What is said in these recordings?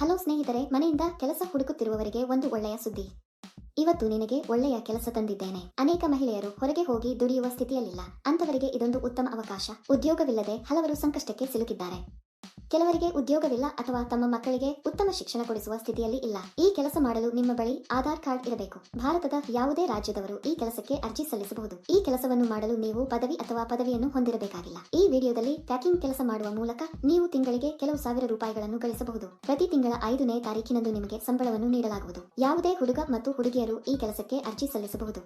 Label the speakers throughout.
Speaker 1: Hello ಸ್ನೇಹಿತರೆ, ಮನೆಯಿಂದ ಕೆಲಸ ಹುಡುಕುತ್ತಿರುವವರಿಗೆ ಒಂದು ಒಳ್ಳೆಯ ಸುದ್ದಿ. ಇವತ್ತು ನಿನಗೆ ಒಳ್ಳೆಯ ಕೆಲಸ ತಂದಿದ್ದೇನೆ. ಅನೇಕ ಮಹಿಳೆಯರು ಹೊರಗೆ ಹೋಗಿ ದುಡಿಯುವ ಸ್ಥಿತಿಯಲ್ಲಿಲ್ಲ. ಅಂತವರಿಗೆ ಇದೊಂದು ಉತ್ತಮ ಅವಕಾಶ. ಉದ್ಯೋಗವಿಲ್ಲದೆ ಹಲವರು ಸಂಕಷ್ಟಕ್ಕೆ ಸಿಲುಕಿದ್ದಾರೆ. ಕೆಲವರಿಗೆ ಉದ್ಯೋಗವಿಲ್ಲ ಅಥವಾ ತಮ್ಮ ಮಕ್ಕಳಿಗೆ ಉತ್ತಮ ಶಿಕ್ಷಣ ಕೊಡಿಸುವ ಸ್ಥಿತಿಯಲ್ಲಿ ಇಲ್ಲ. ಈ ಕೆಲಸ ಮಾಡಲು ನಿಮ್ಮ ಬಳಿ ಆಧಾರ್ ಕಾರ್ಡ್ ಇರಬೇಕು. ಭಾರತದ ಯಾವುದೇ ರಾಜ್ಯದವರು ಈ ಕೆಲಸಕ್ಕೆ ಅರ್ಜಿ ಸಲ್ಲಿಸಬಹುದು. ಈ ಕೆಲಸವನ್ನು ಮಾಡಲು ನೀವು ಪದವಿ ಅಥವಾ ಪದವಿಯನ್ನು ಹೊಂದಿರಬೇಕಾಗಿಲ್ಲ. ಈ ವಿಡಿಯೋದಲ್ಲಿ ಪ್ಯಾಕಿಂಗ್ ಕೆಲಸ ಮಾಡುವ ಮೂಲಕ ನೀವು ತಿಂಗಳಿಗೆ ಕೆಲವು ಸಾವಿರ ರೂಪಾಯಿಗಳನ್ನು ಗಳಿಸಬಹುದು. ಪ್ರತಿ ತಿಂಗಳ ಐದನೇ ತಾರೀಕಿನಂದು ನಿಮಗೆ ಸಂಬಳವನ್ನು ನೀಡಲಾಗುವುದು. ಯಾವುದೇ ಹುಡುಗ ಮತ್ತು ಹುಡುಗಿಯರು ಈ ಕೆಲಸಕ್ಕೆ ಅರ್ಜಿ ಸಲ್ಲಿಸಬಹುದು.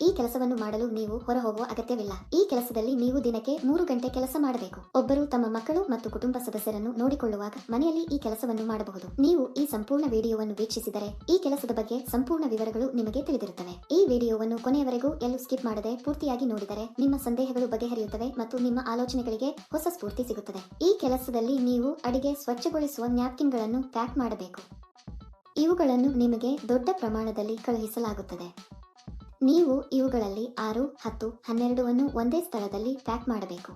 Speaker 1: ಈ ಕೆಲಸವನ್ನು ಮಾಡಲು ನೀವು ಹೊರ ಹೋಗುವ ಅಗತ್ಯವಿಲ್ಲ. ಈ ಕೆಲಸದಲ್ಲಿ ನೀವು ದಿನಕ್ಕೆ ಮೂರು ಗಂಟೆ ಕೆಲಸ ಮಾಡಬೇಕು. ಒಬ್ಬರು ತಮ್ಮ ಮಕ್ಕಳು ಮತ್ತು ಕುಟುಂಬ ಸದಸ್ಯರನ್ನು ನೋಡಿಕೊಳ್ಳುವಾಗ ಮನೆಯಲ್ಲಿ ಈ ಕೆಲಸವನ್ನು ಮಾಡಬಹುದು. ನೀವು ಈ ಸಂಪೂರ್ಣ ವಿಡಿಯೋವನ್ನು ವೀಕ್ಷಿಸಿದರೆ ಈ ಕೆಲಸದ ಬಗ್ಗೆ ಸಂಪೂರ್ಣ ವಿವರಗಳು ನಿಮಗೆ ತಿಳಿದಿರುತ್ತವೆ. ಈ ವಿಡಿಯೋವನ್ನು ಕೊನೆಯವರೆಗೂ ಎಲ್ಲೂ ಸ್ಕಿಪ್ ಮಾಡದೆ ಪೂರ್ತಿಯಾಗಿ ನೋಡಿದರೆ ನಿಮ್ಮ ಸಂದೇಹಗಳು ಬಗೆಹರಿಯುತ್ತವೆ ಮತ್ತು ನಿಮ್ಮ ಆಲೋಚನೆಗಳಿಗೆ ಹೊಸ ಸ್ಫೂರ್ತಿ ಸಿಗುತ್ತದೆ. ಈ ಕೆಲಸದಲ್ಲಿ ನೀವು ಅಡಿಗೆ ಸ್ವಚ್ಛಗೊಳಿಸುವ ನ್ಯಾಪ್ಕಿನ್ಗಳನ್ನು ಪ್ಯಾಕ್ ಮಾಡಬೇಕು. ಇವುಗಳನ್ನು ನಿಮಗೆ ದೊಡ್ಡ ಪ್ರಮಾಣದಲ್ಲಿ ಕಳುಹಿಸಲಾಗುತ್ತದೆ. ನೀವು ಇವುಗಳಲ್ಲಿ ಆರು, ಹತ್ತು, ಹನ್ನೆರಡುವನ್ನು ಒಂದೇ ಸ್ಥಳದಲ್ಲಿ ಪ್ಯಾಕ್ ಮಾಡಬೇಕು.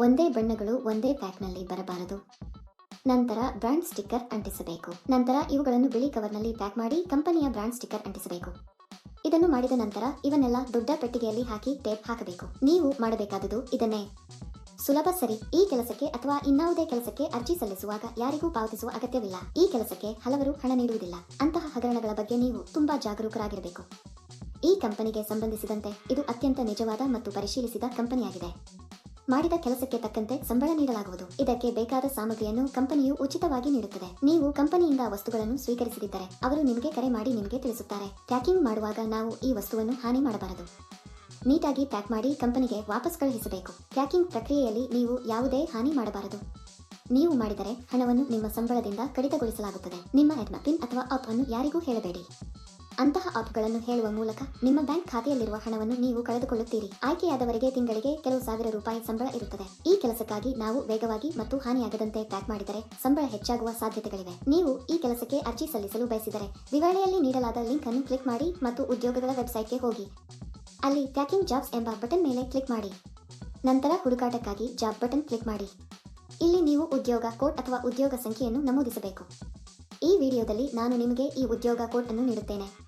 Speaker 1: ಒಂದೇ ಬಣ್ಣಗಳು ಒಂದೇ ಪ್ಯಾಕ್ನಲ್ಲಿ ಬರಬಾರದು. ನಂತರ ಬ್ರಾಂಡ್ ಸ್ಟಿಕ್ಕರ್ ಅಂಟಿಸಬೇಕು. ನಂತರ ಇವುಗಳನ್ನು ಬಿಳಿ ಕವರ್ನಲ್ಲಿ ಪ್ಯಾಕ್ ಮಾಡಿ ಕಂಪನಿಯ ಬ್ರಾಂಡ್ ಸ್ಟಿಕ್ಕರ್ ಅಂಟಿಸಬೇಕು. ಇದನ್ನು ಮಾಡಿದ ನಂತರ ಇವನ್ನೆಲ್ಲ ದೊಡ್ಡ ಪೆಟ್ಟಿಗೆಯಲ್ಲಿ ಹಾಕಿ ಟೇಪ್ ಹಾಕಬೇಕು. ನೀವು ಮಾಡಬೇಕಾದುದು ಇದನ್ನೇ. ಸುಲಭ ಸರಿ. ಈ ಕೆಲಸಕ್ಕೆ ಅಥವಾ ಇನ್ನಾವುದೇ ಕೆಲಸಕ್ಕೆ ಅರ್ಜಿ ಸಲ್ಲಿಸುವಾಗ ಯಾರಿಗೂ ಪಾವತಿಸುವ ಅಗತ್ಯವಿಲ್ಲ. ಈ ಕೆಲಸಕ್ಕೆ ಹಲವರು ಹಣ ನೀಡುವುದಿಲ್ಲ. ಅಂತಹ ಹಗರಣಗಳ ಬಗ್ಗೆ ನೀವು ತುಂಬಾ ಜಾಗರೂಕರಾಗಿರಬೇಕು. ಈ ಕಂಪನಿಗೆ ಸಂಬಂಧಿಸಿದಂತೆ ಇದು ಅತ್ಯಂತ ನಿಜವಾದ ಮತ್ತು ಪರಿಶೀಲಿಸಿದ ಕಂಪನಿಯಾಗಿದೆ. ಮಾಡಿದ ಕೆಲಸಕ್ಕೆ ತಕ್ಕಂತೆ ಸಂಬಳ ನೀಡಲಾಗುವುದು. ಇದಕ್ಕೆ ಬೇಕಾದ ಸಾಮಗ್ರಿಯನ್ನು ಕಂಪನಿಯು ಉಚಿತವಾಗಿ ನೀಡುತ್ತದೆ. ನೀವು ಕಂಪನಿಯಿಂದ ವಸ್ತುಗಳನ್ನು ಸ್ವೀಕರಿಸದಿದ್ದರೆ ಅವರು ನಿಮಗೆ ಕರೆ ಮಾಡಿ ನಿಮಗೆ ತಿಳಿಸುತ್ತಾರೆ. ಪ್ಯಾಕಿಂಗ್ ಮಾಡುವಾಗ ನಾವು ಈ ವಸ್ತುವನ್ನು ಹಾನಿ ಮಾಡಬಾರದು. ನೀಟಾಗಿ ಪ್ಯಾಕ್ ಮಾಡಿ ಕಂಪನಿಗೆ ವಾಪಸ್ ಕಳುಹಿಸಬೇಕು. ಪ್ಯಾಕಿಂಗ್ ಪ್ರಕ್ರಿಯೆಯಲ್ಲಿ ನೀವು ಯಾವುದೇ ಹಾನಿ ಮಾಡಬಾರದು. ನೀವು ಮಾಡಿದರೆ ಹಣವನ್ನು ನಿಮ್ಮ ಸಂಬಳದಿಂದ ಕಡಿತಗೊಳಿಸಲಾಗುತ್ತದೆ. ನಿಮ್ಮ ಎಡ್ನ ಪಿನ್ ಅಥವಾ ಅಪ್ ಅನ್ನು ಯಾರಿಗೂ ಹೇಳಬೇಡಿ. ಅಂತಹ ಆಪ್ಗಳನ್ನು ಹೇಳುವ ಮೂಲಕ ನಿಮ್ಮ ಬ್ಯಾಂಕ್ ಖಾತೆಯಲ್ಲಿರುವ ಹಣವನ್ನು ನೀವು ಕಳೆದುಕೊಳ್ಳುತ್ತೀರಿ. ಆಯ್ಕೆಯಾದವರಿಗೆ ತಿಂಗಳಿಗೆ ಕೆಲವು ಸಾವಿರ ರೂಪಾಯಿ ಸಂಬಳ ಇರುತ್ತದೆ. ಈ ಕೆಲಸಕ್ಕಾಗಿ ನಾವು ವೇಗವಾಗಿ ಮತ್ತು ಹಾನಿಯಾಗದಂತೆ ಪ್ಯಾಕ್ ಮಾಡಿದರೆ ಸಂಬಳ ಹೆಚ್ಚಾಗುವ ಸಾಧ್ಯತೆಗಳಿವೆ. ನೀವು ಈ ಕೆಲಸಕ್ಕೆ ಅರ್ಜಿ ಸಲ್ಲಿಸಲು ಬಯಸಿದರೆ ವಿವರಣೆಯಲ್ಲಿ ನೀಡಲಾದ ಲಿಂಕ್ ಅನ್ನು ಕ್ಲಿಕ್ ಮಾಡಿ ಮತ್ತು ಉದ್ಯೋಗಗಳ ವೆಬ್ಸೈಟ್ಗೆ ಹೋಗಿ. ಅಲ್ಲಿ ಪ್ಯಾಕಿಂಗ್ ಜಾಬ್ಸ್ ಎಂಬ ಬಟನ್ ಮೇಲೆ ಕ್ಲಿಕ್ ಮಾಡಿ. ನಂತರ ಹುಡುಕಾಟಕ್ಕಾಗಿ ಜಾಬ್ ಬಟನ್ ಕ್ಲಿಕ್ ಮಾಡಿ. ಇಲ್ಲಿ ನೀವು ಉದ್ಯೋಗ ಕೋಡ್ ಅಥವಾ ಉದ್ಯೋಗ ಸಂಖ್ಯೆಯನ್ನು ನಮೂದಿಸಬೇಕು. ಈ ವಿಡಿಯೋದಲ್ಲಿ ನಾನು ನಿಮಗೆ ಈ ಉದ್ಯೋಗ ಕೋಡ್ ಅನ್ನು ನೀಡುತ್ತೇನೆ.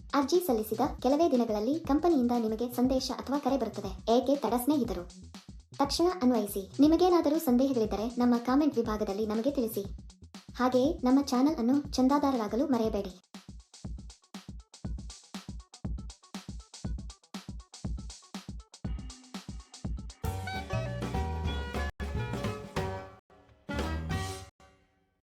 Speaker 1: ಅರ್ಜಿ ಸಲ್ಲಿಸಿದ ಕೆಲವೇ ದಿನಗಳಲ್ಲಿ ಕಂಪನಿಯಿಂದ ನಿಮಗೆ ಸಂದೇಶ ಅಥವಾ ಕರೆ ಬರುತ್ತದೆ. ಏಕೆ ತಡ ಸ್ನೇಹಿತರು? ತಕ್ಷಣ ಅನ್ವಯಿಸಿ. ನಿಮಗೇನಾದರೂ ಸಂದೇಹಗಳಿದ್ದರೆ ನಮ್ಮ ಕಾಮೆಂಟ್ ವಿಭಾಗದಲ್ಲಿ ನಮಗೆ ತಿಳಿಸಿ. ಹಾಗೆಯೇ ನಮ್ಮ ಚಾನೆಲ್ ಅನ್ನು ಚಂದಾದಾರರಾಗಲು ಮರೆಯಬೇಡಿ.